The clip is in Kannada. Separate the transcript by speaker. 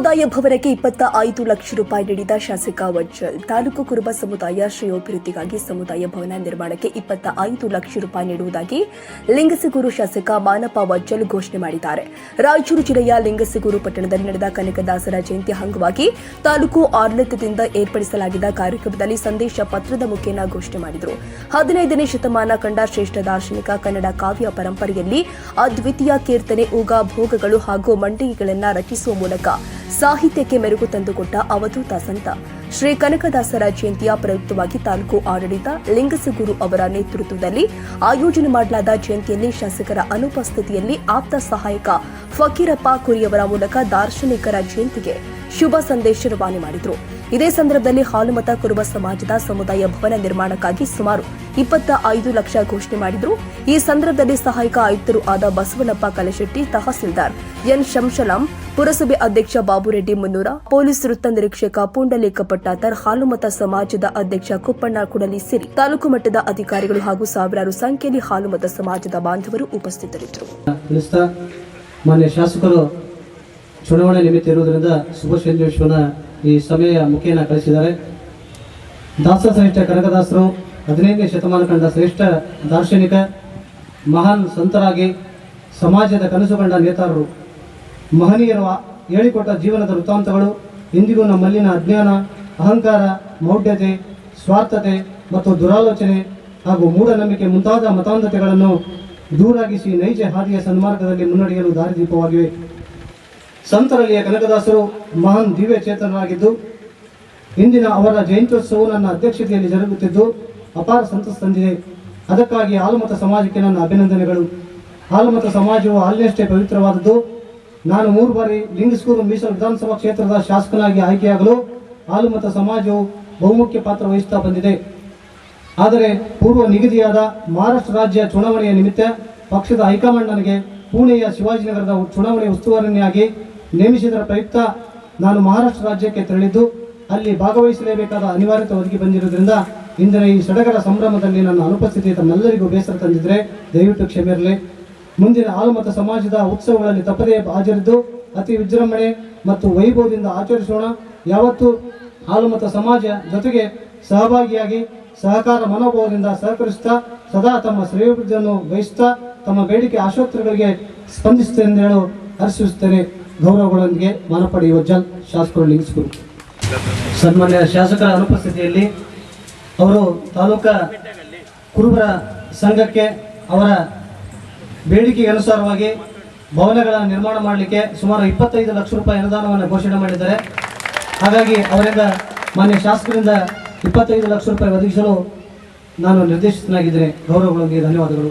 Speaker 1: ಸಮುದಾಯ ಭವನಕ್ಕೆ ಇಪ್ಪತ್ತ ಐದು ಲಕ್ಷ ರೂಪಾಯಿ ನೀಡಿದ ಶಾಸಕ ವಜ್ಜಲ್. ತಾಲೂಕು ಕುರುಬ ಸಮುದಾಯ ಶ್ರೇಯೋಭಿವೃದ್ಧಿಗಾಗಿ ಸಮುದಾಯ ಭವನ ನಿರ್ಮಾಣಕ್ಕೆ ಇಪ್ಪತ್ತ ಐದು ಲಕ್ಷ ರೂಪಾಯಿ ನೀಡುವುದಾಗಿ ಲಿಂಗಸಗೂರು ಶಾಸಕ ಮಾನಪ್ಪ ವಜ್ಜಲ್ ಘೋಷಣೆ ಮಾಡಿದ್ದಾರೆ. ರಾಯಚೂರು ಜಿಲ್ಲೆಯ ಲಿಂಗಸಗೂರು ಪಟ್ಟಣದಲ್ಲಿ ನಡೆದ ಕನಕದಾಸರ ಜಯಂತಿ ಅಂಗವಾಗಿ ತಾಲೂಕು ಆಡಳಿತದಿಂದ ಏರ್ಪಡಿಸಲಾಗಿದ್ದ ಕಾರ್ಯಕ್ರಮದಲ್ಲಿ ಸಂದೇಶ ಪತ್ರದ ಮುಖೇನ ಘೋಷಣೆ ಮಾಡಿದರು. ಹದಿನೈದನೇ ಶತಮಾನ ಕಂಡ ಶ್ರೇಷ್ಠ ದಾರ್ಶನಿಕ ಕನ್ನಡ ಕಾವ್ಯ ಪರಂಪರೆಯಲ್ಲಿ ಅದ್ವಿತೀಯ ಕೀರ್ತನೆ, ಊಗ ಭೋಗಗಳು ಹಾಗೂ ಮಂಡಿಗೆಗಳನ್ನು ರಚಿಸುವ ಮೂಲಕ ಸಾಹಿತ್ಯಕ್ಕೆ ಮೆರುಗು ತಂದುಕೊಟ್ಟ ಅವಧೂತ ಸಂತ. ಶ್ರೀ ಕನಕದಾಸರ ಜಯಂತಿಯ ಪ್ರಯುಕ್ತವಾಗಿ ತಾಲೂಕು ಆಡಳಿತ, ಲಿಂಗಸಗೂರು ಅವರ ನೇತೃತ್ವದಲ್ಲಿ ಆಯೋಜನೆ ಮಾಡಲಾದ ಜಯಂತಿಯಲ್ಲಿ ಶಾಸಕರ ಅನುಪಸ್ಥಿತಿಯಲ್ಲಿ ಆಪ್ತ ಸಹಾಯಕ ಫಕೀರಪ್ಪ ಕುರಿಯವರ ಮೂಲಕ ದಾರ್ಶನಿಕರ ಜಯಂತಿಗೆ ಶುಭ ಸಂದೇಶ ರವಾನೆ ಮಾಡಿದರು. ಇದೇ ಸಂದರ್ಭದಲ್ಲಿ ಹಾಲುಮತ ಕುರುಬ ಸಮಾಜದ ಸಮುದಾಯ ಭವನ ನಿರ್ಮಾಣಕ್ಕಾಗಿ ಸುಮಾರು ಇಪ್ಪತ್ತ ಐದು ಲಕ್ಷ ಘೋಷಣೆ ಮಾಡಿದ್ರು. ಈ ಸಂದರ್ಭದಲ್ಲಿ ಸಹಾಯಕ ಆಯುಕ್ತರು ಆದ ಬಸವನಪ್ಪ ಕಲಶೆಟ್ಟಿ, ತಹಸೀಲ್ದಾರ್ ಎನ್ ಶಂಶಲಾಂ, ಪುರಸಭೆ ಅಧ್ಯಕ್ಷ ಬಾಬುರೆಡ್ಡಿ ಮುನ್ನೂರ, ಪೊಲೀಸ್ ವೃತ್ತ ನಿರೀಕ್ಷಕ ಪುಂಡಲೇಖ ಪಟ್ಟಾತರ್ ಹಾಲುಮತ ಸಮಾಜದ ಅಧ್ಯಕ್ಷ ಕುಪ್ಪಣ್ಣ ಕುಡಲಿ ಸಿರಿ ತಾಲೂಕು ಮಟ್ಟದ ಅಧಿಕಾರಿಗಳು ಹಾಗೂ ಸಾವಿರಾರು ಸಂಖ್ಯೆಯಲ್ಲಿ ಹಾಲುಮತ ಸಮಾಜದ ಬಾಂಧವರು ಉಪಸ್ಥಿತರಿದ್ದರು.
Speaker 2: ಮಾನ್ಯ ಶಾಸಕರು, ಚುನಾವಣೆ ನಿಮಿತ್ತ ಇರುವುದರಿಂದ ಶುಭ ಸಂದೇಶವನ್ನ ಈ ಸಭೆಯ ಮುಖೇನ ಕಳಿಸಿದ್ದಾರೆ. ದಾಸ ಶ್ರೇಷ್ಠ ಕನಕದಾಸರು, ಹದಿನೈದನೇ ಶತಮಾನ ಕಂಡ ಶ್ರೇಷ್ಠ ದಾರ್ಶನಿಕ, ಮಹಾನ್ ಸಂತರಾಗಿ, ಸಮಾಜದ ಕನಸು ಕಂಡ ನೇತಾರರು, ಮಹನೀಯರು ಹೇಳಿಕೊಟ್ಟ ಜೀವನದ ವೃತ್ತಾಂತಗಳು, ಇಂದಿಗೂ ನಮ್ಮಲ್ಲಿನ ಅಜ್ಞಾನ, ಅಹಂಕಾರ, ಮೌಢ್ಯತೆ, ಸ್ವಾರ್ಥತೆ ಮತ್ತು ದುರಾಲೋಚನೆ ಹಾಗೂ ಮೂಢನಂಬಿಕೆ ಮುಂತಾದ ಮತಾಂಧತೆಗಳನ್ನು ದೂರಾಗಿಸಿ ನೈಜ ಹಾದಿಯ ಸನ್ಮಾರ್ಗದಲ್ಲಿ ಮುನ್ನಡೆಯಲು ದಾರಿದೀಪವಾಗಿವೆ. ಸಂತರಲ್ಲಿಯ ಕನಕದಾಸರು ಮಹಾನ್ ದಿವ್ಯ ಚೇತನರಾಗಿದ್ದು ಇಂದಿನ ಅವರ ಜಯಂತ್ಯೋತ್ಸವವು ನನ್ನ ಅಧ್ಯಕ್ಷತೆಯಲ್ಲಿ ಜರುಗುತ್ತಿದ್ದು, ಅಪಾರ ಸಂತಸ ತಂದಿದೆ. ಅದಕ್ಕಾಗಿ ಹಾಲುಮತ ಸಮಾಜಕ್ಕೆ ನನ್ನ ಅಭಿನಂದನೆಗಳು. ಹಾಲುಮತ ಸಮಾಜವು ಹಾಲಿನಷ್ಟೇ ಪವಿತ್ರವಾದದ್ದು. ನಾನು ಮೂರು ಬಾರಿ ಲಿಂಗಸ್ಕೂರು ಮೀಸಲು ವಿಧಾನಸಭಾ ಕ್ಷೇತ್ರದ ಶಾಸಕನಾಗಿ ಆಯ್ಕೆಯಾಗಲು ಹಾಲುಮತ ಸಮಾಜವು ಬಹುಮುಖ್ಯ ಪಾತ್ರ ವಹಿಸುತ್ತಾ ಬಂದಿದೆ. ಆದರೆ ಪೂರ್ವ ನಿಗದಿಯಾದ ಮಹಾರಾಷ್ಟ್ರ ರಾಜ್ಯ ಚುನಾವಣೆಯ ನಿಮಿತ್ತ ಪಕ್ಷದ ಹೈಕಮಾಂಡ್ ನನಗೆ ಪುಣೆಯ ಶಿವಾಜಿನಗರದ ಚುನಾವಣೆ ಉಸ್ತುವಾರಿಯಾಗಿ ನೇಮಿಸಿದರ ಪ್ರಯುಕ್ತ ನಾನು ಮಹಾರಾಷ್ಟ್ರ ರಾಜ್ಯಕ್ಕೆ ತೆರಳಿದ್ದು ಅಲ್ಲಿ ಭಾಗವಹಿಸಲೇಬೇಕಾದ ಅನಿವಾರ್ಯತೆ ಒದಗಿ ಬಂದಿರುವುದರಿಂದ ಇಂದಿನ ಈ ಸಡಗರ ಸಂಭ್ರಮದಲ್ಲಿ ನನ್ನ ಅನುಪಸ್ಥಿತಿ ತಮ್ಮೆಲ್ಲರಿಗೂ ಬೇಸರ ತಂದಿದ್ದರೆ ದಯವಿಟ್ಟು ಕ್ಷಮೆ ಇರಲಿ. ಮುಂದಿನ ಆಲುಮತ ಸಮಾಜದ ಉತ್ಸವಗಳಲ್ಲಿ ತಪ್ಪದೇ ಹಾಜರಿದ್ದು ಅತಿ ವಿಜೃಂಭಣೆ ಮತ್ತು ವೈಭವದಿಂದ ಆಚರಿಸೋಣ. ಯಾವತ್ತೂ ಆಲುಮತ ಸಮಾಜ ಜೊತೆಗೆ ಸಹಭಾಗಿಯಾಗಿ ಸಹಕಾರ ಮನೋಭಾವದಿಂದ ಸಹಕರಿಸುತ್ತಾ ಸದಾ ತಮ್ಮ ಶ್ರೇಯೋಭಿವೃದ್ಧಿಯನ್ನು ವಹಿಸುತ್ತಾ ತಮ್ಮ ಬೇಡಿಕೆ ಆಶೋತ್ತರಗಳಿಗೆ ಸ್ಪಂದಿಸುತ್ತೇನೆ ಎಂದು ಹೇಳು ಹರ್ಷಿಸುತ್ತೇನೆ ಗೌರವಗಳೊಂದಿಗೆ ಮಾನಪಡಿ ವಜ್ಜಲ್ ಶಾಸಕರು ಲಿಂಗಿಸಿದರು ಸನ್ಮಾನ್ಯ ಶಾಸಕರ ಅನುಪಸ್ಥಿತಿಯಲ್ಲಿ ಅವರು ತಾಲೂಕಾ ಕುರುಬರ ಸಂಘಕ್ಕೆ ಅವರ ಬೇಡಿಕೆಗೆ ಅನುಸಾರವಾಗಿ ಭವನಗಳ ನಿರ್ಮಾಣ ಮಾಡಲಿಕ್ಕೆ ಸುಮಾರು ಇಪ್ಪತ್ತೈದು ಲಕ್ಷ ರೂಪಾಯಿ ಅನುದಾನವನ್ನು ಘೋಷಣೆ ಮಾಡಿದ್ದಾರೆ. ಹಾಗಾಗಿ ಅವರಿಂದ ಮಾನ್ಯ ಶಾಸಕರಿಂದ ಇಪ್ಪತ್ತೈದು ಲಕ್ಷ ರೂಪಾಯಿ ಒದಗಿಸಲು ನಾನು ನಿರ್ದೇಶಿತನಾಗಿದ್ದೇನೆ. ಗೌರವಗಳೊಂದಿಗೆ ಧನ್ಯವಾದಗಳು.